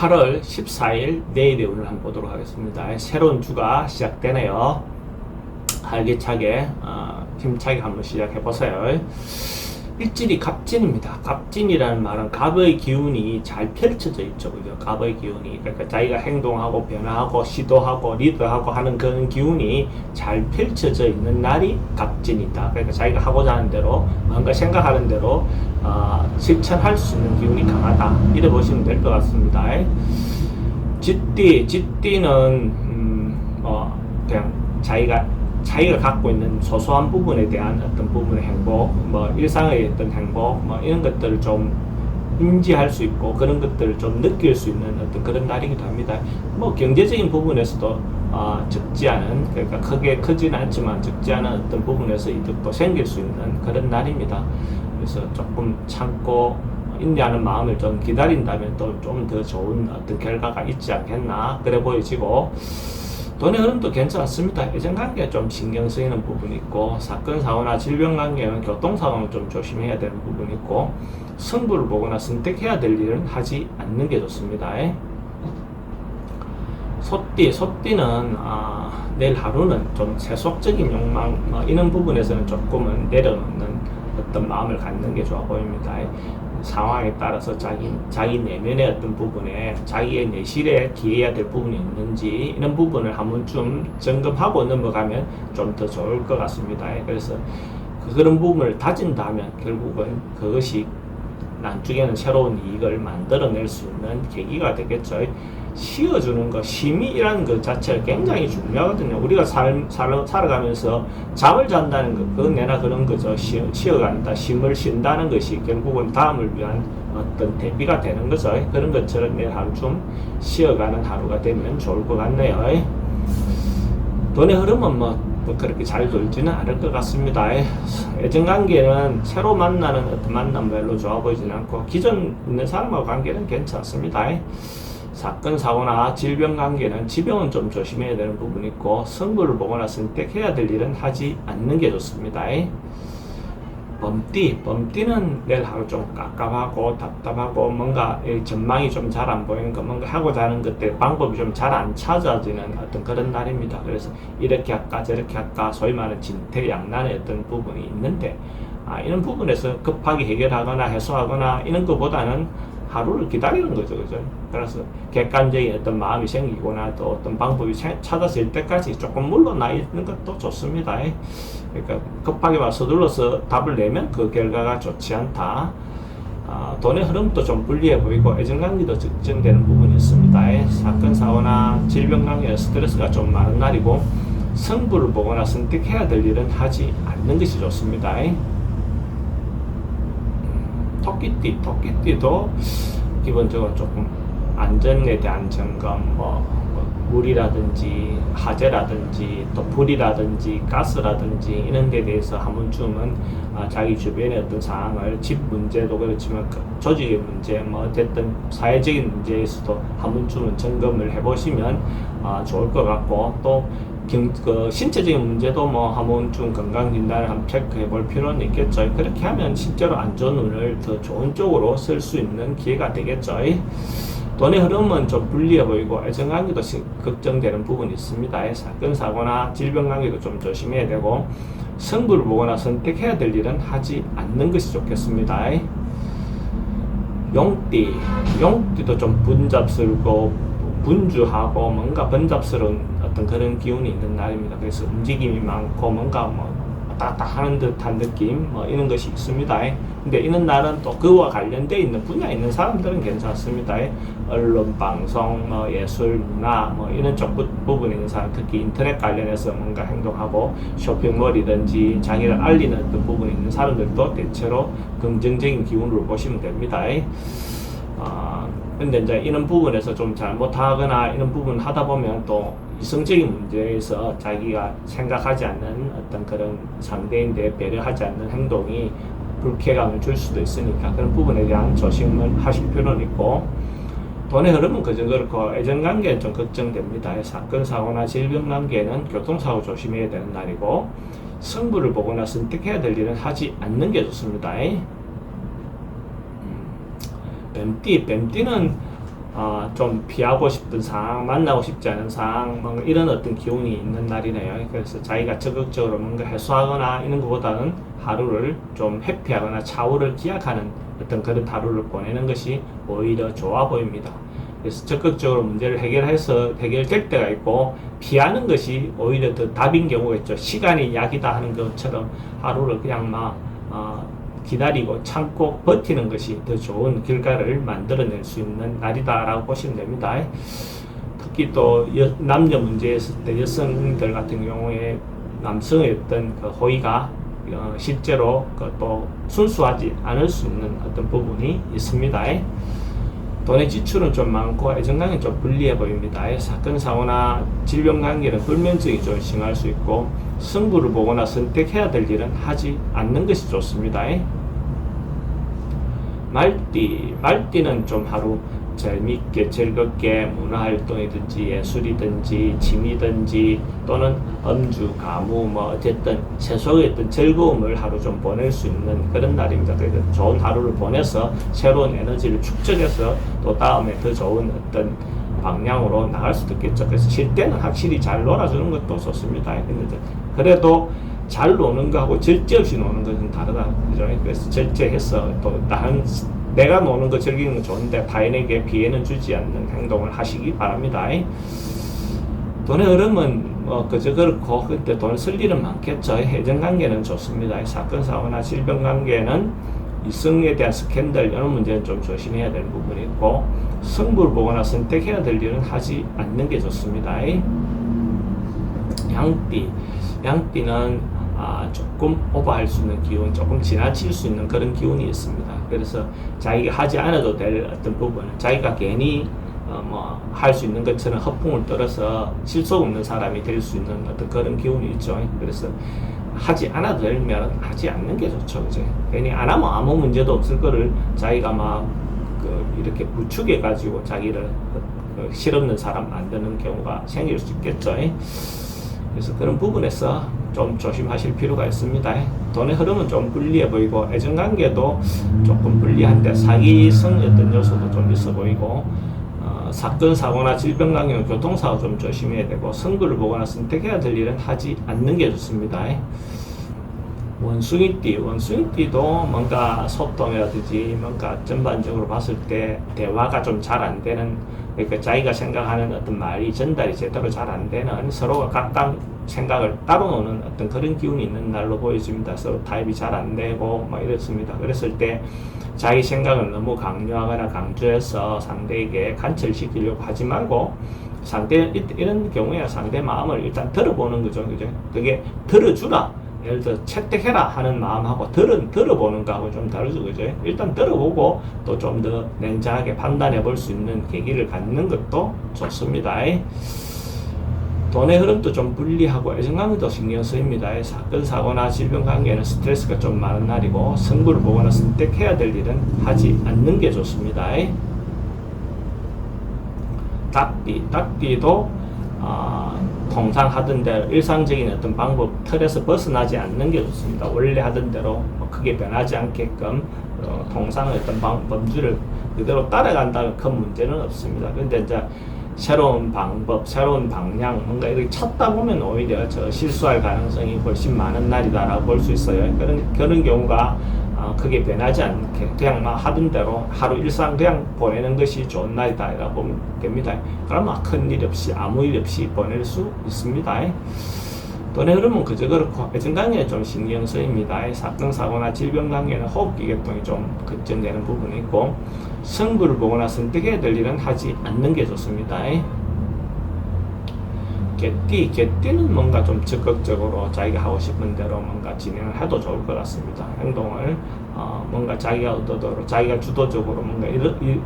8월 14일 내일의 운을 한번 보도록 하겠습니다. 새로운 주가 시작되네요. 활기차게 어, 힘차게 한번 시작해 보세요. 일질이 갑진입니다. 갑진이라는 말은 갑의 기운이 잘 펼쳐져 있죠. 그죠? 갑의 기운이. 그러니까 자기가 행동하고 변화하고 시도하고 리드하고 하는 그런 기운이 잘 펼쳐져 있는 날이 갑진이다. 그러니까 자기가 하고자 하는 대로 뭔가 생각하는 대로 어, 실천할 수 있는 기운이 강하다. 이래 보시면 될 것 같습니다. 쥐띠, 쥐띠는 음, 어, 그냥 자기가 자기가 갖고 있는 소소한 부분에 대한 어떤 부분의 행복, 뭐 일상의 어떤 행복, 뭐 이런 것들을 좀 인지할 수 있고 그런 것들을 좀 느낄 수 있는 어떤 그런 날이기도 합니다. 뭐 경제적인 부분에서도 어, 적지 않은 그러니까 크게 크지는 않지만 적지 않은 어떤 부분에서 이득도 생길 수 있는 그런 날입니다. 그래서 조금 참고 인내하는 마음을 좀 기다린다면 또 좀 더 좋은 어떤 결과가 있지 않겠나 그래 보여지고 돈의 흐름도 괜찮습니다. 예전 관계에 좀 신경 쓰이는 부분이 있고 사건 사고나 질병 관계는 교통 사고는 좀 조심해야 되는 부분이 있고 승부를 보거나 선택해야 될 일은 하지 않는 게 좋습니다. 소띠, 소띠는 아, 내일 하루는 좀 세속적인 욕망 뭐 이런 부분에서는 조금은 내려놓는 어떤 마음을 갖는 게 좋아 보입니다. 상황에 따라서 자기 자기 내면의 어떤 부분에 자기의 내실에 기해야 될 부분이 있는지 이런 부분을 한 번쯤 점검하고 넘어가면 좀 더 좋을 것 같습니다. 그래서 그 그런 부분을 다진다면 결국은 그것이 나중에는 새로운 이익을 만들어낼 수 있는 계기가 되겠죠. 쉬어주는 것, 쉼이라는 것 자체가 굉장히 중요하거든요. 우리가 살, 살, 살아가면서 잠을 잔다는 것, 그건 내나 그런 거죠. 쉬, 쉬어간다, 쉼을 쉰다는 것이 결국은 다음을 위한 어떤 대비가 되는 거죠. 그런 것처럼 내일 하루 좀 쉬어가는 하루가 되면 좋을 것 같네요. 돈의 흐름은 뭐, 뭐 그렇게 잘 돌지는 않을 것 같습니다. 애정 관계는 새로 만나는 어떤 만남 별로 좋아 보이지는 않고 기존 있는 사람하고 관계는 괜찮습니다. 사건 사고나 질병 관계는 지병은 좀 조심해야 되는 부분이 있고 승부를 보거나 선택해야 될 일은 하지 않는 게 좋습니다. 범띠, 범띠는 내일 하루 좀 깝깝하고 답답하고 뭔가 전망이 좀 잘 안 보이는 거, 뭔가 하고자 하는 것들 방법이 좀 잘 안 찾아지는 어떤 그런 날입니다. 그래서 이렇게 할까 저렇게 할까 소위 말하는 진퇴양난의 어떤 부분이 있는데 아, 이런 부분에서 급하게 해결하거나 해소하거나 이런 것보다는 하루를 기다리는 거죠, 그죠? 그래서 객관적인 어떤 마음이 생기거나 또 어떤 방법이 찾아질 때까지 조금 물러나 있는 것도 좋습니다. 그러니까 급하게 와서 눌러서 답을 내면 그 결과가 좋지 않다. 아, 돈의 흐름도 좀 불리해 보이고 애정관계도 적정되는 부분이 있습니다. 사건 사고나 질병 관계 스트레스가 좀 많은 날이고 승부를 보거나 선택해야 될 일은 하지 않는 것이 좋습니다. 토끼띠, 토끼띠도 기본적으로 조금 안전에 대한 점검, 뭐, 뭐 물이라든지 화재라든지 또 불이라든지 가스라든지 이런 데 대해서 한 번쯤은 아, 자기 주변의 어떤 상황을 집 문제도 그렇지만 그 조직의 문제 뭐 어쨌든 사회적인 문제에서도 한 번쯤은 점검을 해보시면 아, 좋을 것 같고 또 경, 그 신체적인 문제도 뭐 한 번쯤 건강 진단을 한번 체크해 볼 필요는 있겠죠. 그렇게 하면 실제로 안 좋은 운을 더 좋은 쪽으로 쓸 수 있는 기회가 되겠죠. 돈의 흐름은 좀 불리해 보이고 애정관계도 걱정되는 부분이 있습니다. 사건 사고나 질병 관계도 좀 조심해야 되고 승부를 보거나 선택해야 될 일은 하지 않는 것이 좋겠습니다. 용띠, 용띠도 좀 분잡스럽고 분주하고 뭔가 번잡스러운 어떤 그런 기운이 있는 날입니다. 그래서 움직임이 많고 뭔가 뭐 왔다 갔다 하는 듯한 느낌 뭐 이런 것이 있습니다. 근데 이런 날은 또 그와 관련돼 있는 분야에 있는 사람들은 괜찮습니다. 언론, 방송, 뭐 예술, 문화 뭐 이런 쪽 부분에 있는 사람 특히 인터넷 관련해서 뭔가 행동하고 쇼핑몰이든지 자기를 알리는 어떤 부분에 있는 사람들도 대체로 긍정적인 기운으로 보시면 됩니다. 아, 근데 이제 이런 부분에서 좀 잘못하거나 이런 부분 하다 보면 또 이성적인 문제에서 자기가 생각하지 않는 어떤 그런 상대인데 배려하지 않는 행동이 불쾌감을 줄 수도 있으니까 그런 부분에 대한 조심을 하실 필요는 있고 돈의 흐름은 그저 그렇고 애정관계는 좀 걱정됩니다. 사건 사고나 질병 관계는 교통사고 조심해야 되는 날이고 승부를 보거나 선택해야 될 일은 하지 않는 게 좋습니다. 뱀띠, 뱀띠는 어, 좀 피하고 싶은 상황, 만나고 싶지 않은 상황, 뭔가 이런 어떤 기운이 있는 날이네요. 그래서 자기가 적극적으로 뭔가 해소하거나 이런 것보다는 하루를 좀 회피하거나 차후를 기약하는 어떤 그런 하루를 보내는 것이 오히려 좋아 보입니다. 그래서 적극적으로 문제를 해결해서 해결될 때가 있고 피하는 것이 오히려 더 답인 경우가 있죠. 시간이 약이다 하는 것처럼 하루를 그냥 막 어, 기다리고 참고 버티는 것이 더 좋은 결과를 만들어낼 수 있는 날이다라고 보시면 됩니다. 특히 또 여, 남녀 문제에 있을 때 여성들 같은 경우에 남성의 어떤 그 호의가 어, 실제로 그 또 순수하지 않을 수 있는 어떤 부분이 있습니다. 돈의 지출은 좀 많고 애정관계 좀 불리해 보입니다. 사건 사고나 질병 관계는 불면증이 좀 심할 수 있고 승부를 보거나 선택해야 될 일은 하지 않는 것이 좋습니다. 말띠, 말띠는 좀 하루 재밌게 즐겁게 문화활동이든지 예술이든지 취미든지 또는 음주, 가무 뭐 어쨌든 세속의 어떤 즐거움을 하루 좀 보낼 수 있는 그런 날입니다. 그래서 좋은 하루를 보내서 새로운 에너지를 축적해서 또 다음에 더 좋은 어떤 방향으로 나갈 수도 있겠죠. 그래서 쉴 때는 확실히 잘 놀아주는 것도 좋습니다. 근데 그래도 잘 노는 거하고 절제 없이 노는 것은 다르다. 그죠? 그래서 절제해서 또 다른 내가 노는 거 즐기는 건 좋은데 타인에게 피해는 주지 않는 행동을 하시기 바랍니다. 돈의 흐름은 뭐 그저 그렇고 그때 돈쓸 일은 많겠죠. 해전 관계는 좋습니다. 사건 사고나 질병 관계는 이성에 대한 스캔들 이런 문제는 좀 조심해야 될 부분이 있고 승부를 보거나 선택해야 될 일은 하지 않는 게 좋습니다. 양띠 양띠는 아, 조금 오버할 수 있는 기운, 조금 지나칠 수 있는 그런 기운이 있습니다. 그래서 자기가 하지 않아도 될 어떤 부분, 자기가 괜히 어, 뭐할 수 있는 것처럼 허풍을 떨어서 실속 없는 사람이 될 수 있는 어떤 그런 기운이 있죠. 그래서 하지 않아도 되면 하지 않는 게 좋죠. 그죠? 괜히 안 하면 아무 문제도 없을 거를 자기가 막 그 이렇게 부추겨 가지고 자기를 그 실없는 사람 만드는 경우가 생길 수 있겠죠. 그래서 그런 부분에서 좀 조심하실 필요가 있습니다. 돈의 흐름은 좀 불리해 보이고 애정 관계도 조금 불리한데 사기성 어떤 요소도 좀 있어 보이고 어, 사건 사고나 질병 관계는 교통사고 좀 조심해야 되고 선거를 보거나 선택해야 될 일은 하지 않는 게 좋습니다. 원숭이띠, 원숭이띠도 뭔가 소통이라든지 뭔가 전반적으로 봤을 때 대화가 좀 잘 안 되는 그러니까 자기가 생각하는 어떤 말이 전달이 제대로 잘 안 되는 서로가 각각 생각을 따로 노는 어떤 그런 기운이 있는 날로 보여집니다. 서로 타입이 잘 안 되고 막 이렇습니다. 그랬을 때 자기 생각을 너무 강요하거나 강조해서 상대에게 관철시키려고 하지 말고 상대 이런 경우에 상대 마음을 일단 들어보는 거죠. 그죠? 그게 들어주라. 예를 들어 채택해라 하는 마음하고 들은 들어보는 거하고 좀 다르죠, 그죠? 일단 들어보고 또 좀 더 냉정하게 판단해 볼 수 있는 계기를 갖는 것도 좋습니다. 돈의 흐름도 좀 불리하고 애정관계도 신경 쓰입니다. 사건 사고나 질병 관계는 스트레스가 좀 많은 날이고 승부를 보거나 선택해야 될 일은 하지 않는 게 좋습니다. 닭띠, 닭띠도 어, 통상 하던 대로 일상적인 어떤 방법 틀에서 벗어나지 않는 게 좋습니다. 원래 하던 대로 뭐 크게 변하지 않게끔 어, 통상의 어떤 방, 범주를 그대로 따라간다면 큰 문제는 없습니다. 근데 이제 새로운 방법, 새로운 방향, 뭔가 이렇게 찾다 보면 오히려 저 실수할 가능성이 훨씬 많은 날이다라고 볼 수 있어요. 그런, 그런 경우가 어, 크게 변하지 않게 그냥 막 하던 대로 하루 일상 그냥 보내는 것이 좋은 날이다라고 보면 됩니다. 그러면 큰일 없이 아무 일 없이 보낼 수 있습니다. 돈의 흐름은 그저 그렇고 애정관계에 좀 신경 쓰입니다. 사건 사고나 질병 관계는 호흡기 계통이 좀 걱정되는 부분이 있고 승부를 보거나 선택해야 될 일은 하지 않는 게 좋습니다. 개띠, 개띠는 뭔가 좀 적극적으로 자기가 하고 싶은 대로 뭔가 진행을 해도 좋을 것 같습니다. 행동을 어, 뭔가 자기가 의도대로 자기가 주도적으로 뭔가 이르, 이,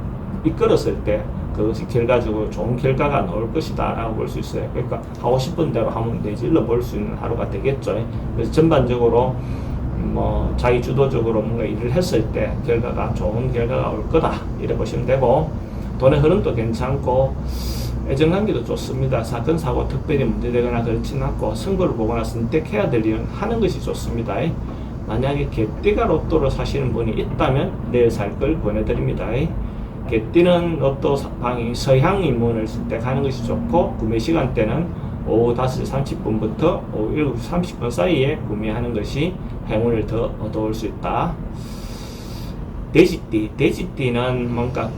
이끌었을 때 그것이 결과적으로 좋은 결과가 나올 것이다 라고 볼 수 있어요. 그러니까 하고 싶은 대로 하면 되지 일러 볼 수 있는 하루가 되겠죠. 그래서 전반적으로 뭐 자기 주도적으로 뭔가 일을 했을 때 결과가 좋은 결과가 올 거다 이래 보시면 되고 돈의 흐름도 괜찮고 애정관계도 좋습니다. 사건 사고 특별히 문제되거나 그렇진 않고 승부를 보거나 선택해야 될 일은 하는 것이 좋습니다. 만약에 개띠가 로또를 사시는 분이 있다면 내일 살걸 권해드립니다. 개띠는 로또 방이 서향 인문을 선택하는 것이 좋고 구매 시간대는 오후 5시 30분부터 오후 7시 30분 사이에 구매하는 것이 행운을 더 얻어올 수 있다. 돼지띠, 돼지띠는 뭔가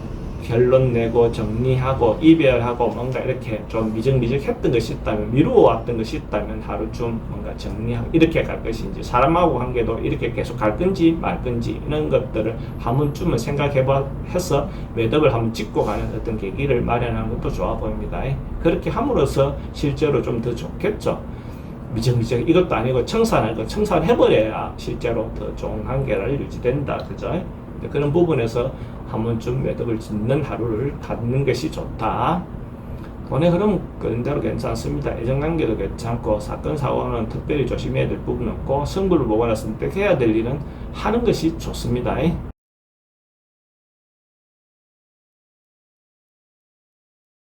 결론 내고 정리하고 이별하고 뭔가 이렇게 좀 미적미적했던 것이 있다면 미루어왔던 것이 있다면 하루 좀 뭔가 정리하고 이렇게 갈 것인지 사람하고 관계도 이렇게 계속 갈 건지 말 건지 이런 것들을 한 번쯤은 생각해봐 해서 매듭을 한번 찍고 가는 어떤 계기를 마련하는 것도 좋아 보입니다. 그렇게 함으로써 실제로 좀 더 좋겠죠. 미적미적 이것도 아니고 청산할 거 청산해버려야 실제로 더 좋은 관계를 유지된다. 그죠? 그런 부분에서 한 번쯤 매듭을 짓는 하루를 갖는 것이 좋다. 돈의 흐름 그런대로 괜찮습니다. 애정관계도 괜찮고 사건 사고는 특별히 조심해야 될 부분은 없고 승부를 보거나 선택해야 될 일은 하는 것이 좋습니다.